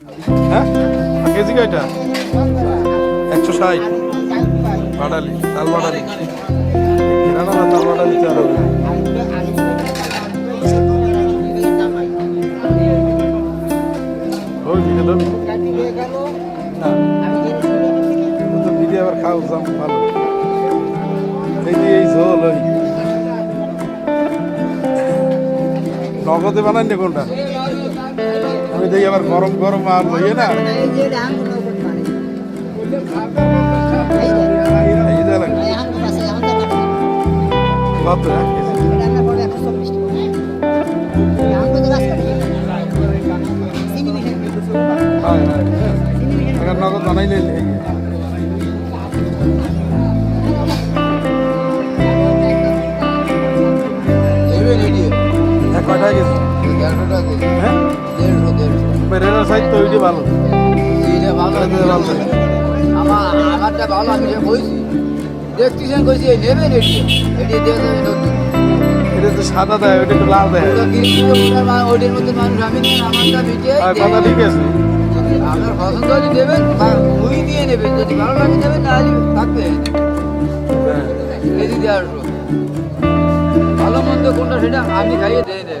হ্যাঁ? কেজি কয়টা? একশো ষাট। বাটালি, তাল বাটালি। কিরানা না তাল বাটালি চার দিদি আবার খাও জাম ভালো। নগদে বানান কোনটা? আমি দেখি আবার গরম গরম আর লইয়ে না। কত? হয় হয়। নগদ বানাই নিলে কেজি হ্যাঁ বেরেনার সাইজ তো ওইটি ভালো। তাহলে ভালো। থাকে। আমার আমারটা ভালো আমি কইছি দেখতেছেন কইছি এই নেবেন এটি। এটি দিয়ে এটা তো সাদা দেয় ওইটা একটু লাল দেয়। ওটা কিন্তু ওটার মা- ওটির মধ্যে মানুষ আমি আমারটা মিটে কথা ঠিক আছে। আপনার পছন্দ হলে দেবেন মুই দিয়ে নেবেন যদি ভালো লাগে দেবেন না হলে থাকবে। হ্যাঁ। কেজি দিয়ে ভালো মন্দ কোনটা সেটা আমি খাইয়ে দিয়ে দেবেন